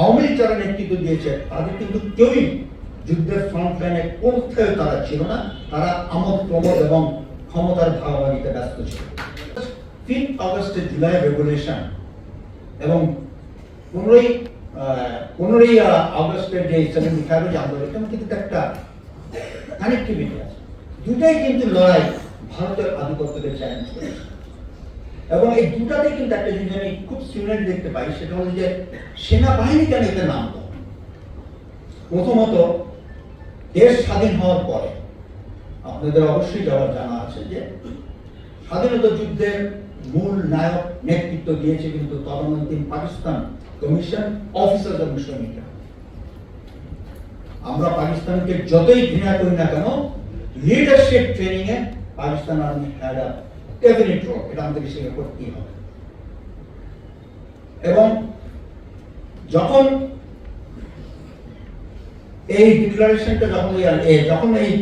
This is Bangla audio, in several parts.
আওয়ামী যারা নেতৃত্ব দিয়েছে, তাদের কিন্তু কেউই যুদ্ধের ফ্রন্ট লাইনে কোথাও তারা ছিল না, তারা আমোদ, প্রমোদ এবং ক্ষমতার ভাগাভাগিতে ব্যস্ত ছিল। ফিফ আগস্টের জুলাই রেগুলেশন এবং পনেরোই পনেরোই আগস্টের যে সেভেন্টি ফাইভের যে আন্দোলন কিন্তু একটা কানেক্টিভিটি আছে। দুটাই কিন্তু লড়াই ভারতের আধিপত্যকে চ্যালেঞ্জ করেছে। এবং এই দুটাতে কিন্তু একটা জিনিস আমি খুব সিমিলার দেখতে পাই, সেটা হলো যে সেনাবাহিনী কেন এতে নাম দেয়? প্রথমত, দেশ স্বাধীন হওয়ার পরে আপনাদের অবশ্যই যাওয়ার জানা আছে যে স্বাধীনতা যুদ্ধের মূল নায়ক নেতৃত্ব দিয়েছে কিন্তু তদানীন্তন পাকিস্তান কমিশন অফিসার এবং আমরা পাকিস্তানকে যতই ঘৃণা করি না কেন leadership training A Pakistan army had a definite এটা হবে। এবং যখন এই ডিক্লারেশনটা যখন যখন এই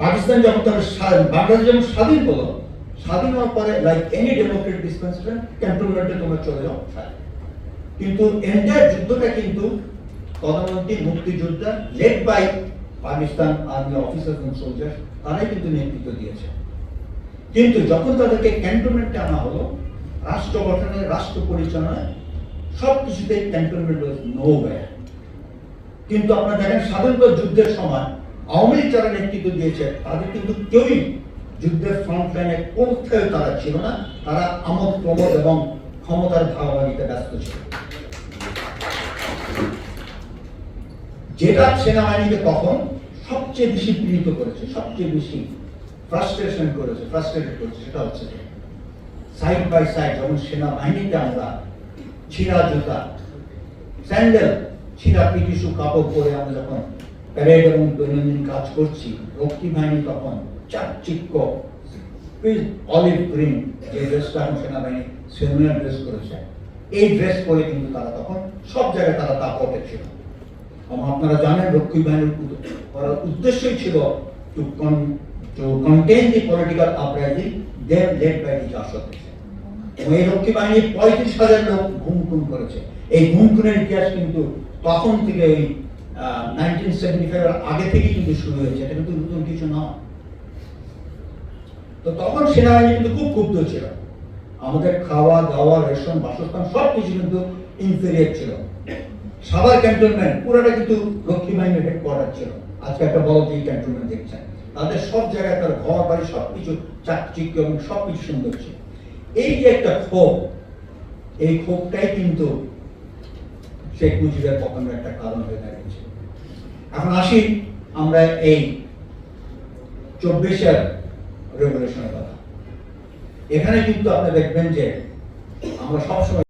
পাকিস্তান যখন তার বাংলাদেশ যখন স্বাধীন হলো, স্বাধীন হওয়ার পরে লাইক এনি ডেমোক্রেট ডিসপেন্সেশন ক্যান্টনমেন্টে তোমরা চলে যাও কিন্তু এন্টায়ার যুদ্ধটা কিন্তু তদানীন্তী মুক্তিযোদ্ধা led by Pakistan army officer এবং সোলজার তারাই কিন্তু নেতৃত্ব দিয়েছে। কিন্তু যখন তাদেরকে ক্যান্টনমেন্টে আনা হলো, রাষ্ট্র গঠনে, রাষ্ট্র পরিচালনায় সব কিছুতে ক্যান্টনমেন্ট নো ব্যয় কিন্তু আপনারা দেখেন, স্বাধীনতা যুদ্ধের সময় আওয়ামী লীগ যারা নেতৃত্ব দিয়েছে, তাদের কিন্তু কেউই যুদ্ধের ফ্রন্ট লাইনে কোথাও তারা ছিল না। তারা আমোদ, প্রমোদ এবং ক্ষমতার ভাগাভাগিতে ব্যস্ত ছিল। যেটা সেনাবাহিনীকে তখন সবচেয়ে বেশি পীড়িত করেছে, সবচেয়ে বেশি ফ্রাস্ট্রেশন করেছে ফ্রাস্ট্রেটেড করেছে, সেটা হচ্ছে সাইড বাই সাইড যখন সেনাবাহিনীতে আমরা ছিঁড়া জুতা স্যান্ডেল ছিঁড়া পিটিসু কাপড় পরে আমরা যখন প্যারেড এবং দৈনন্দিন কাজ করছি, রক্ষী বাহিনী তখন চাকচিক্য অলিভ গ্রিন যে ড্রেসটা এখন সেনাবাহিনী সেমিনার ড্রেস করেছে, এই ড্রেস পরে কিন্তু তারা তখন সব জায়গায় তারা তাপটে ছিল। এবং আপনারা জানেন রক্ষী বাহিনীর করার উদ্দেশ্যই ছিল to to contain the political uprising then led by the Jasad এবং এই রক্ষী বাহিনী পঁয়ত্রিশ হাজার লোক ঘুম খুন করেছে। এই ঘুম খুনের ইতিহাস কিন্তু তখন থেকে এই নাইনটিন সেভেন্টি ফাইভ আগে থেকেই কিন্তু শুরু হয়েছে। এটা কিন্তু নতুন কিছু নয়। তো তখন সেনাবাহিনী কিন্তু খুব ক্ষুব্ধ ছিল। আমাদের খাওয়া, দাওয়া, রেশন, বাসস্থান সব কিছু কিন্তু ইনফেরিয়ার ছিল। সাভার ক্যান্টনমেন্ট পুরোটা কিন্তু লক্ষ্মী বাহিনীর হেডকোয়ার্টার ছিল। আজকে একটা বড় যে ক্যান্টনমেন্ট দেখছেন। তাদের সব জায়গায় তার ঘর, বাড়ি, সবকিছু চাকচিক্য এবং সবকিছু সুন্দর ছিল। এই যে একটা ক্ষোভ, এই ক্ষোভটাই কিন্তু শেখ মুজিবের পতনের একটা কারণ হয়ে দাঁড়িয়েছে। এখন আসি আমরা এই চব্বিশের রেভলিউশনের কথা। এখানে কিন্তু আপনি দেখবেন যে আমরা সবসময়